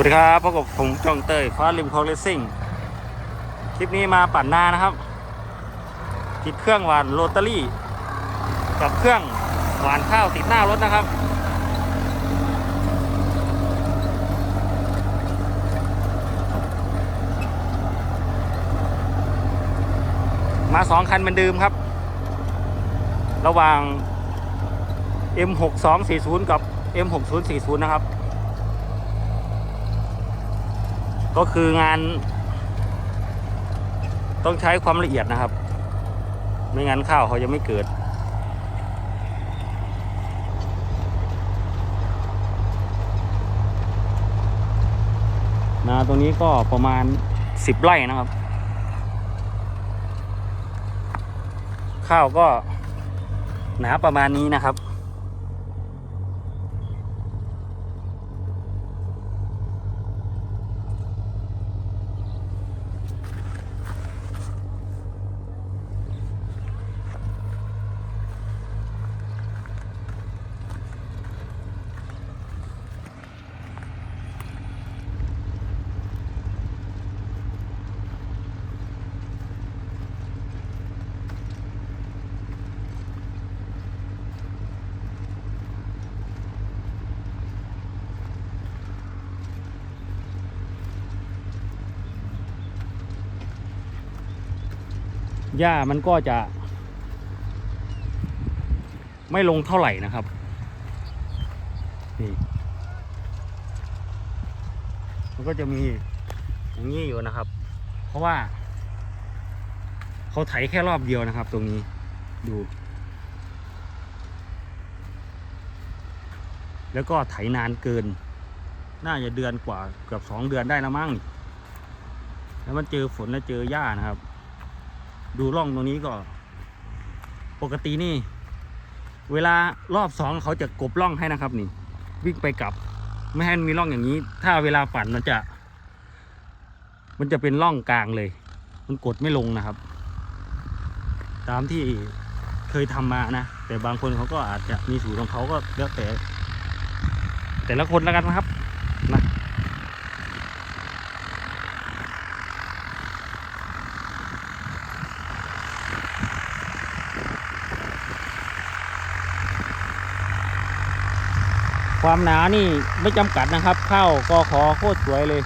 วัสดีครับพบกับผมจองเตยฟ้าริมคลองเลสซิ่งคลิปนี้มาปั่นนานะครับ ติดเครื่องหวานโรตารี่ กับเครื่องหวานข้าวติดหน้ารถนะครับ มาสองคันเหมือนเดิมครับ ระหว่าง M6240 กับ M6040 นะครับ ก็คืองาน ต้องใช้ความละเอียดนะครับ ไม่งั้นข้าวเขาจะไม่เกิด นาตรงนี้ก็ประมาณ10ไร่นะครับ ข้าวก็หนาประมาณนี้นะครับ หญ้ามันก็จะ ไม่ลงเท่าไหร่นะครับนี่มันก็จะมีอย่างนี้อยู่นะครับ เพราะว่า เขาไถแค่รอบเดียวนะครับ ตรงนี้ดู แล้วก็ไถนานเกิน น่าจะเดือนกว่าเกือบสองเดือนได้แล้วมั้งแล้วมันเจอฝนแล้วเจอหญ้านะครับ ดูร่องตรงนี้ก็ปกตินี่ เวลารอบสองเขาจะกบร่องให้นะครับ นี่ วิ่งไปกลับ ไม่ให้มันมีร่องอย่างนี้ ถ้าเวลาปั่นมันจะ มันจะเป็นร่องกลางเลย มันกดไม่ลงนะครับ ตามที่เคยทำมานะ แต่บางคนเขาก็อาจจะมีสูตรของเขาก็แล้วแต่ แต่ละคนแล้วกันนะครับนะ ความหนานี่ไม่จำกัดนะครับเข้าก็ขอโคตรสวยเลย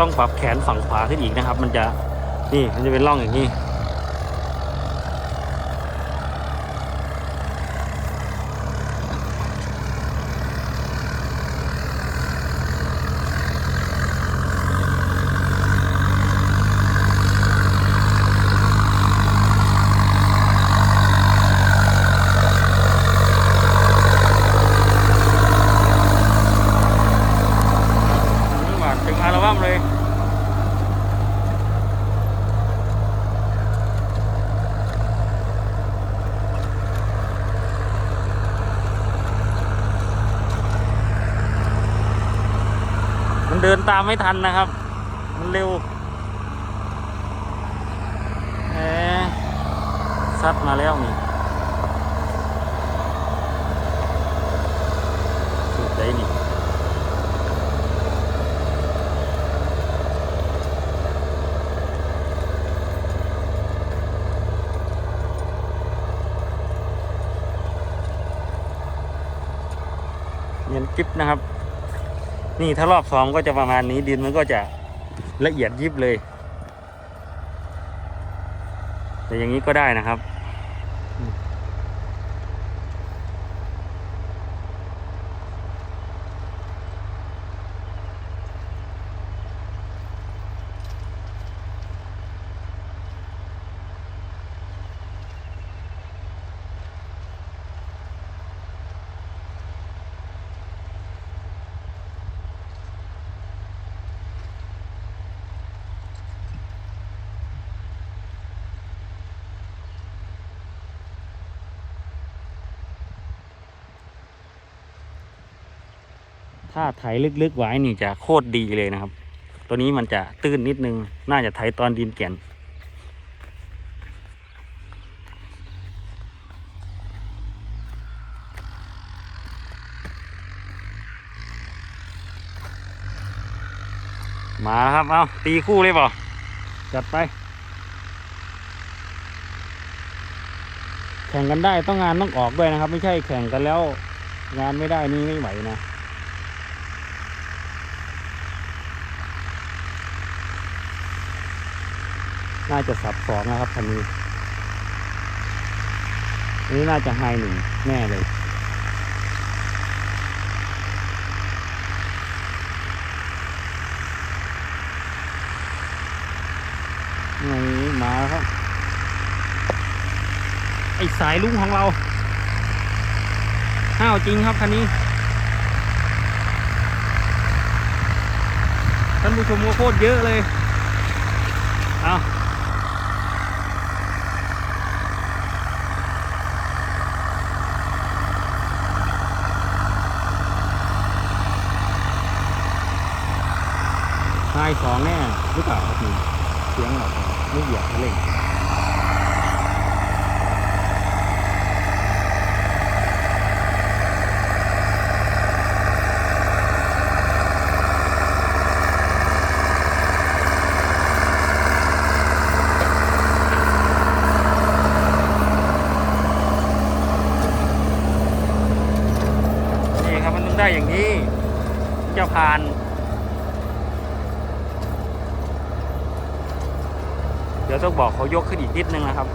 ต้องปรับแขนฝั่งขวาขึ้นอีกนะครับ มันจะนี่มันจะเป็นร่องอย่างนี้ หวานเต็มอัลบั้มเลย เดินตามไม่ทันนะครับ มันเร็วแหมซัดมาแล้วนี่สุดใจนี่เนียนกิฟนะครับ นี่ถ้ารอบสองก็จะประมาณนี้ดินมันก็จะละเอียดยิบเลย แต่อย่างนี้ก็ได้นะครับ ถ้าไถลึกๆไว้นี่จะโคตรดีเลยนะครับ ตัวนี้มันจะตื้นนิดนึง น่าจะไถตอนดินแก่น มาครับ เอาตีคู่เลยเปล่าจัดไป แข่งกันได้ต้องงานต้องออกด้วยนะครับ ไม่ใช่แข่งกันแล้วงานไม่ได้นี่ไม่ไหวนะ น่าจะสับสองนะครับคันนี้อันนี้น่าจะไฮหนึ่งแน่เลย นี่มาครับ ไอสายลุงของเรา ห้าวจริงครับคันนี้ ท่านผู้ชมก็โคตรเยอะเลย เอาายสองแน่หรือเปล่าครับนี่เสียงแบบไม่เหยียบไม่เร่งนี่ครับมันต้องได้อย่างนี้เจะผ่าน ดี๋ยวต้องบอกเขายกขึ้นอีกนิดนึงนะครับ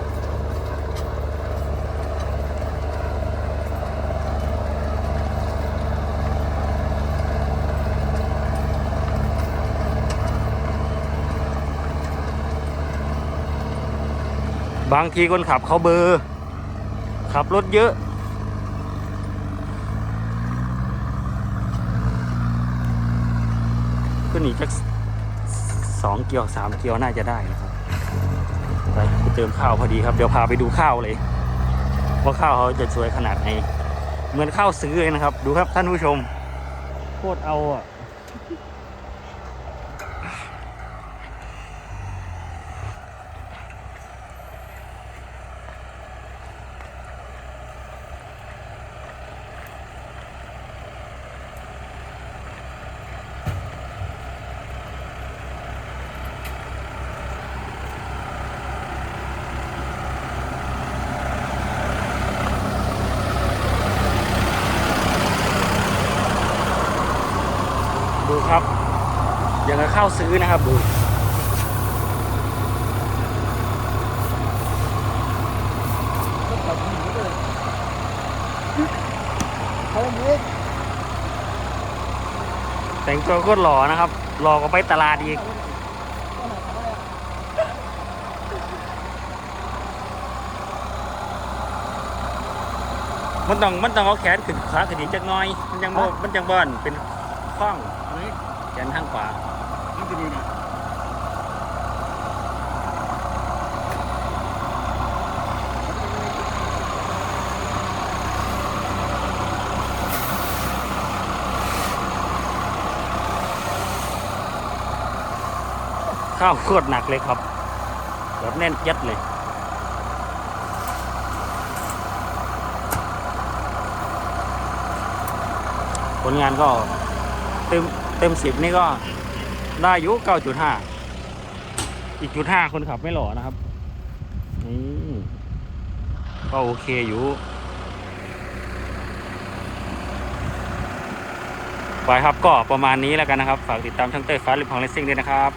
บางทีคนขับเขาเบอร์ ขับรถเยอะ ขึ้นอีกสักสองเกียวสามเกียวน่าจะได้นะครับ ไปเติมข้าวพอดีครับ เดี๋ยวพาไปดูข้าวเลยว่าข้าวเขาจะสวยขนาดไหนเหมือนข้าวซื้อเลยนะครับ ดูครับท่านผู้ชมโคตรเอาอะ ดูครับอย่างกับข้าวซื้อนะครับดูเขาเล็กแต่งตัวโคตรหล่อนะครับ หล่อกว่าไปตลาดอีกมันต้องมันต้องเอาแขนขึ้นขาขึ้นอีกจักหน้อย มันยังบ่มันยังบ่อนเป็น ข้องอะไรแขนทางขวานี่คือดีนะข้าวโคตรหนักเลยครับแบบแน่นยัดเลยผลงานก็ เต็มเต็มสิบนี่ก็ได้อยู่เก้าจุดห้าอีกจุดห้าคนขับไม่หล่อนะครับนี่ก็โอเคอยู่ไปครับก็ประมาณนี้แล้วกันนะครับ ฝากติดตามช่างเต้ยฟ้าลิมพองเลสซิ่งด้วยนะครับ